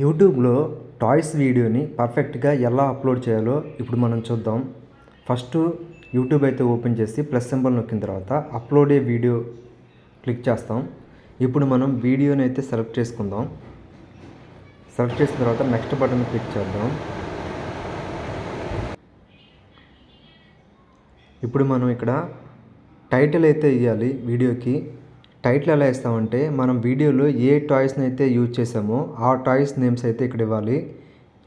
యూట్యూబ్లో టాయ్స్ వీడియోని పర్ఫెక్ట్గా ఎలా అప్లోడ్ చేయాలో ఇప్పుడు మనం చూద్దాం. ఫస్ట్ యూట్యూబ్ అయితే ఓపెన్ చేసి ప్లస్ సింబల్ నొక్కిన తర్వాత అప్లోడ్ ఏ వీడియో క్లిక్ చేస్తాం. ఇప్పుడు మనం వీడియోని అయితే సెలెక్ట్ చేసుకుందాం. సెలెక్ట్ చేసిన తర్వాత నెక్స్ట్ బటన్ క్లిక్ చేద్దాం. ఇప్పుడు మనం ఇక్కడ టైటిల్ అయితే ఇవ్వాలి వీడియోకి. టైటిల్ ఎలా ఇస్తామంటే మనం వీడియోలో ఏ టాయ్స్ని అయితే యూజ్ చేసామో ఆ టాయ్స్ నేమ్స్ అయితే ఇక్కడ ఇవ్వాలి.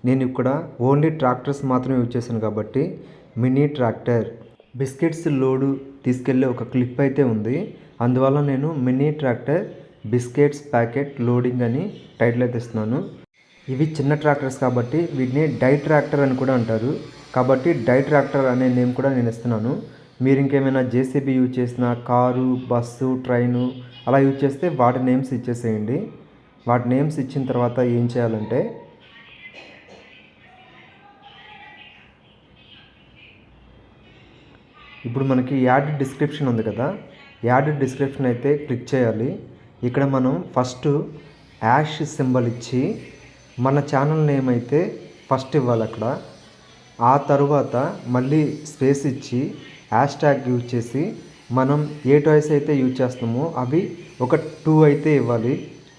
నేను ఇక్కడ ఓన్లీ ట్రాక్టర్స్ మాత్రమే యూజ్ చేశాను కాబట్టి మినీ ట్రాక్టర్. బిస్కెట్స్ లోడు తీసుకెళ్ళే ఒక క్లిప్ అయితే ఉంది. అందువల్ల నేను mini tractor biscuits packet loading అని టైటిల్ అయితే ఇస్తున్నాను. ఇవి చిన్న ట్రాక్టర్స్ కాబట్టి వీటిని డై ట్రాక్టర్ అని కూడా అంటారు. కాబట్టి డై ట్రాక్టర్ అనే నేమ్ కూడా నేను ఇస్తున్నాను. మీరు ఇంకేమైనా జేసీబీ యూజ్ చేసిన కారు బస్సు ట్రైను అలా యూజ్ చేస్తే వాటి నేమ్స్ ఇచ్చేసేయండి. వాటి నేమ్స్ ఇచ్చిన తర్వాత ఏం చేయాలంటే ఇప్పుడు మనకి యాడ్ డిస్క్రిప్షన్ ఉంది కదా యాడ్ డిస్క్రిప్షన్ అయితే క్లిక్ చేయాలి. ఇక్కడ మనం ఫస్ట్ యాష్ సింబల్ ఇచ్చి మన ఛానల్ నేమ్ అయితే ఫస్ట్ ఇవ్వాలి అక్కడ. ఆ తరువాత మళ్ళీ స్పేస్ ఇచ్చి హ్యాష్ ట్యాగ్ యూజ్ చేసి మనం ఏ టాయ్స్ అయితే యూజ్ చేస్తామో అవి ఒక టూ అయితే ఇవ్వాలి.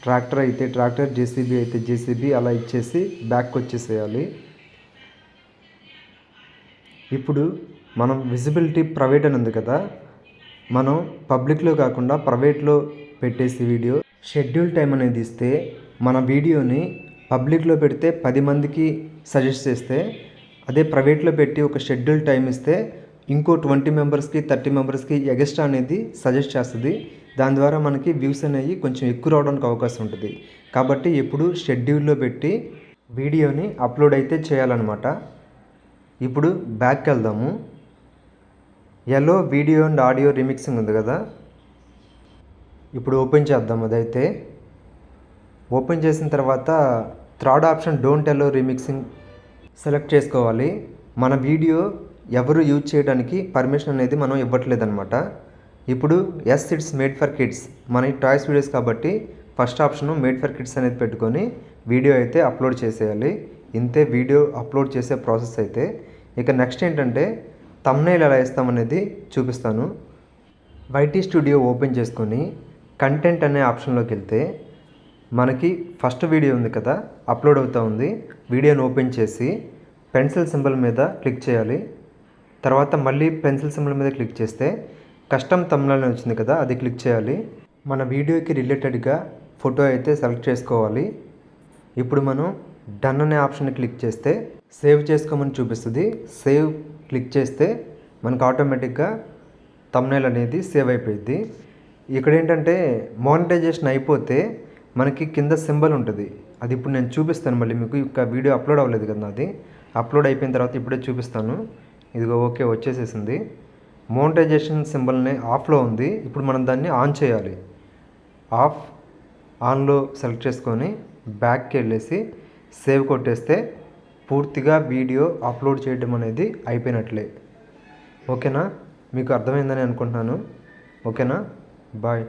ట్రాక్టర్ అయితే ట్రాక్టర్ జేసీబీ అయితే జేసీబీ అలా ఇచ్చేసి బ్యాక్ వచ్చేసేయాలి. ఇప్పుడు మనం విజిబిలిటీ ప్రైవేట్ అని ఉంది కదా మనం పబ్లిక్లో కాకుండా ప్రైవేట్లో పెట్టేసి వీడియో షెడ్యూల్ టైం అనేది ఇస్తే మన వీడియోని పబ్లిక్లో పెడితే పది మందికి సజెస్ట్ చేస్తే అదే ప్రైవేట్లో పెట్టి ఒక షెడ్యూల్ టైం ఇస్తే ఇంకో ట్వంటీ మెంబర్స్కి థర్టీ మెంబర్స్కి ఎగస్ట్రా అనేది సజెస్ట్ చేస్తుంది. దాని ద్వారా మనకి వ్యూస్ అనేవి కొంచెం ఎక్కువ రావడానికి అవకాశం ఉంటుంది. కాబట్టి ఎప్పుడు షెడ్యూల్లో పెట్టి వీడియోని అప్లోడ్ అయితే చేయాలన్నమాట. ఇప్పుడు బ్యాక్కి వెళ్దాము. Allow video and audio remixing ఉంది కదా. ఇప్పుడు ఓపెన్ చేద్దాం అదైతే. ఓపెన్ చేసిన తర్వాత third option don't allow remixing select చేసుకోవాలి. మన వీడియో ఎవరు యూజ్ చేయడానికి పర్మిషన్ అనేది మనం ఇవ్వట్లేదన్నమాట. ఇప్పుడు yes it's made for kids మన టాయ్స్ వీడియోస్ కాబట్టి first option made for kids అనేది పెట్టుకొని వీడియో అయితే అప్లోడ్ చేసేయాలి. ఇంతే వీడియో అప్లోడ్ చేసే ప్రాసెస్ అయితే. ఇక నెక్స్ట్ ఏంటంటే తమ్నైల్ ఎలా ఇస్తామనేది చూపిస్తాను. వైటీ స్టూడియో ఓపెన్ చేసుకొని కంటెంట్ అనే ఆప్షన్లోకి వెళ్తే మనకి ఫస్ట్ వీడియో ఉంది కదా అప్లోడ్ అవుతూ ఉంది. వీడియోని ఓపెన్ చేసి పెన్సిల్ సింబల్ మీద క్లిక్ చేయాలి. తర్వాత మళ్ళీ పెన్సిల్ సింబల్ మీద క్లిక్ చేస్తే కస్టమ్ తమ్నైల్ వచ్చింది కదా అది క్లిక్ చేయాలి. మన వీడియోకి రిలేటెడ్గా ఫోటో అయితే సెలెక్ట్ చేసుకోవాలి. ఇప్పుడు మనం డన్ అనే ఆప్షన్ క్లిక్ చేస్తే సేవ్ చేసుకోమని చూపిస్తుంది. సేవ్ క్లిక్ చేస్తే మనకు ఆటోమేటిక్గా తమ్నైల్ అనేది సేవ్ అయిపోయింది. ఇక్కడ ఏంటంటే మానిటైజేషన్ అయిపోతే మనకి కింద సింబల్ ఉంటుంది. అది ఇప్పుడు నేను చూపిస్తాను మళ్ళీ మీకు. ఇంకా వీడియో అప్లోడ్ అవ్వలేదు కదా అది అప్లోడ్ అయిపోయిన తర్వాత ఇప్పుడే చూపిస్తాను. ఇదిగో ఓకే వచ్చేసేసింది. మోనటైజేషన్ సింబల్ని ఆఫ్లో ఉంది. ఇప్పుడు మనం దాన్ని ఆన్ చేయాలి. ఆఫ్ ఆన్లో సెలెక్ట్ చేసుకొని బ్యాక్కి వెళ్ళేసి సేవ్ కొట్టేస్తే పూర్తిగా వీడియో అప్లోడ్ చేయడం అనేది అయిపోయినట్లే. ఓకేనా? మీకు అర్థమైందని అనుకుంటున్నాను. ఓకేనా? బాయ్.